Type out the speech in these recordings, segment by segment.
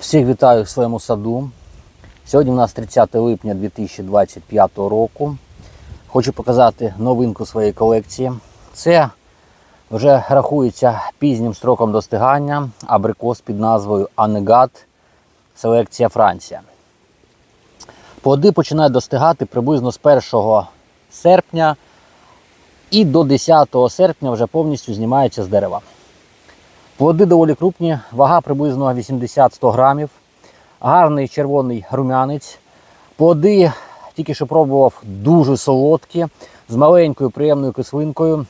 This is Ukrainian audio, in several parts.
Всіх вітаю в своєму саду. Сьогодні у нас 30 липня 2025 року. Хочу показати новинку своєї колекції. Це вже рахується пізнім строком достигання абрикос під назвою Анегат Селекція Франція. Плоди починають достигати приблизно з 1 серпня і до 10 серпня вже повністю знімаються з дерева. Плоди доволі крупні, вага приблизно 80-100 грамів. Гарний червоний рум'янець. Плоди тільки що пробував дуже солодкі, з маленькою приємною кислинкою.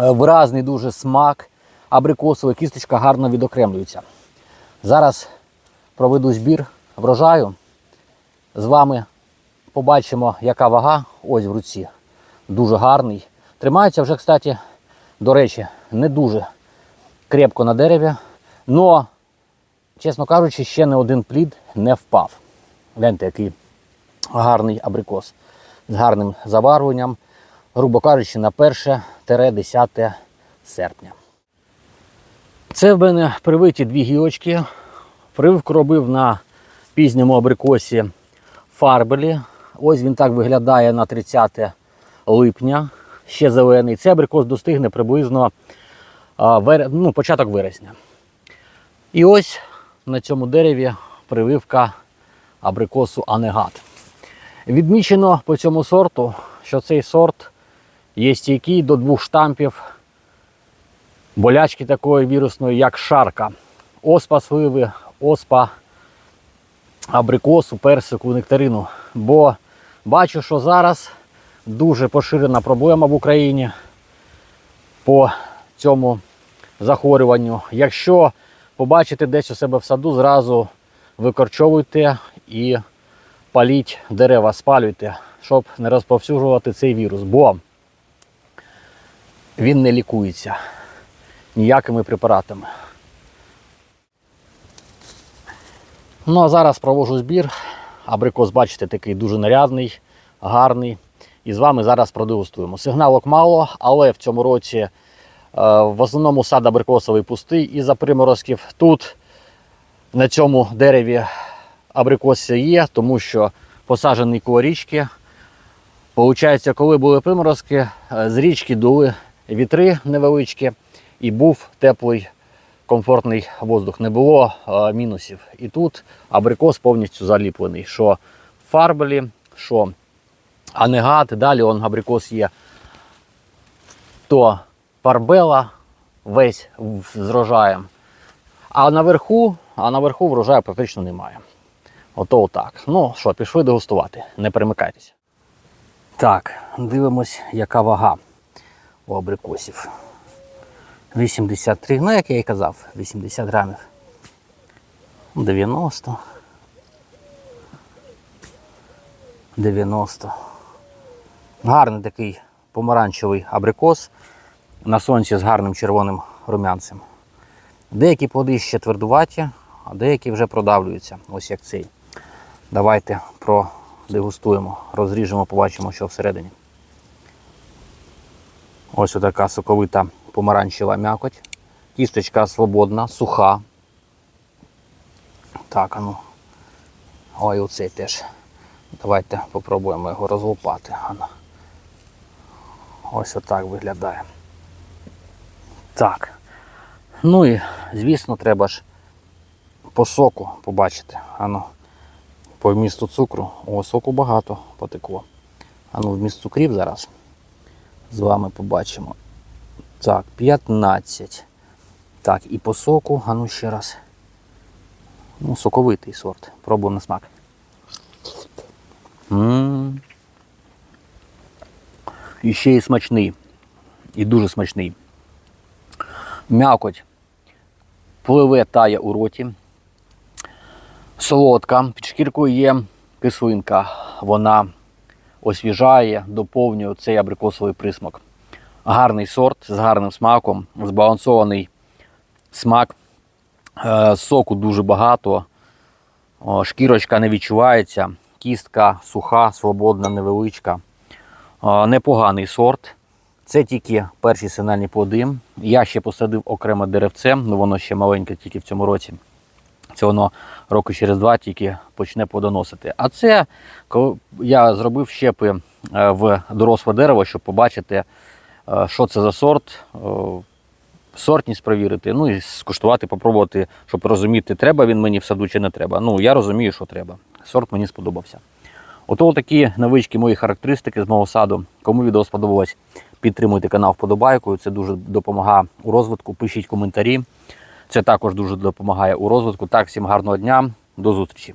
Е, Виразний дуже смак, абрикосова кісточка гарно відокремлюється. Зараз проведу збір врожаю. З вами побачимо, яка вага. Ось в руці. Дуже гарний. Тримається вже, кстати, до речі, не дуже крепко на дереві. Но, чесно кажучи, ще не один плід не впав. Гляньте, який гарний абрикос з гарним забарвленням, грубо кажучи, на 1-10 серпня. Це в мене привиті дві гілочки. Прививку робив на пізньому абрикосі фарбелі. Ось він так виглядає на 30 липня. Ще зелений. Цей абрикос достигне приблизно. Ну, початок вересня. І ось на цьому дереві прививка абрикосу Анегат. Відмічено по цьому сорту, що цей сорт є стійкий до двох штампів болячки такої вірусної, як шарка. Оспа сливи, оспа абрикосу, персику, нектарину. Бо бачу, що зараз дуже поширена проблема в Україні по цьому захворюванню. Якщо побачите десь у себе в саду, зразу викорчовуйте і паліть дерева, спалюйте, щоб не розповсюджувати цей вірус. Бо він не лікується ніякими препаратами. Ну а зараз провожу збір. Абрикос, бачите, такий дуже нарядний, гарний. І з вами зараз продегустуємо. Сигналок мало, але в цьому році в основному сад абрикосовий пустий із-за приморозків. Тут на цьому дереві абрикос є, тому що посаджений коло річки. Получається, коли були приморозки, е, з річки дули вітри невеличкі і був теплий комфортний воздух. Не було е, мінусів. І тут абрикос повністю заліплений. Що фарбелі, що анегат, далі он абрикос є. То парбела весь з рожаєм. А наверху, а наверху врожаю практично немає. Ото отак. Ну що, пішли дегустувати. Не перемикайтеся. Так, дивимось, яка вага у абрикосів. 83, ну як я і казав, 80 грамів. 90. 90. Гарний такий помаранчевий абрикос на сонці з гарним червоним рум'янцем. Деякі плоди ще твердуваті, а деякі вже продавлюються, ось як цей. Давайте продегустуємо, розріжемо, побачимо, що всередині. Ось така соковита помаранчева м'якоть. Кісточка свободна, суха. Так, а ну. Ой, оцей теж. Давайте попробуємо його розлопати. Ось отак виглядає. Так. Ну і, звісно, треба ж по соку побачити. Ану, по вмісту цукру. О, соку багато потекло. Ану, вміст цукрів зараз з вами побачимо. Так, 15. Так, і по соку, а ну ще раз. Ну, соковитий сорт. Пробуємо на смак. М. І ще й смачний. І дуже смачний. М'якоть пливе тає у роті. Солодка. Під шкіркою є кислинка. Вона освіжає, доповнює цей абрикосовий присмак. Гарний сорт з гарним смаком, збалансований смак. Е, Соку дуже багато, шкірочка не відчувається, кістка суха, свободна, невеличка. Непоганий сорт. Це тільки перші сигнальні плоди. Я ще посадив окремо деревце, ну воно ще маленьке тільки в цьому році. Це воно роки через два тільки почне плодоносити. А це я зробив щепи е, в доросле дерево, щоб побачити, е, що це за сорт, е, сортність перевірити, ну і скуштувати, попробувати, щоб розуміти, треба він мені в саду чи не треба. Ну, я розумію, що треба. Сорт мені сподобався. Ото такі невеличкі мої характеристики з мого саду. Кому відео сподобалось, підтримуйте канал вподобайкою. Це дуже допомагає у розвитку. Пишіть коментарі. Це також дуже допомагає у розвитку. Так, всім гарного дня, до зустрічі.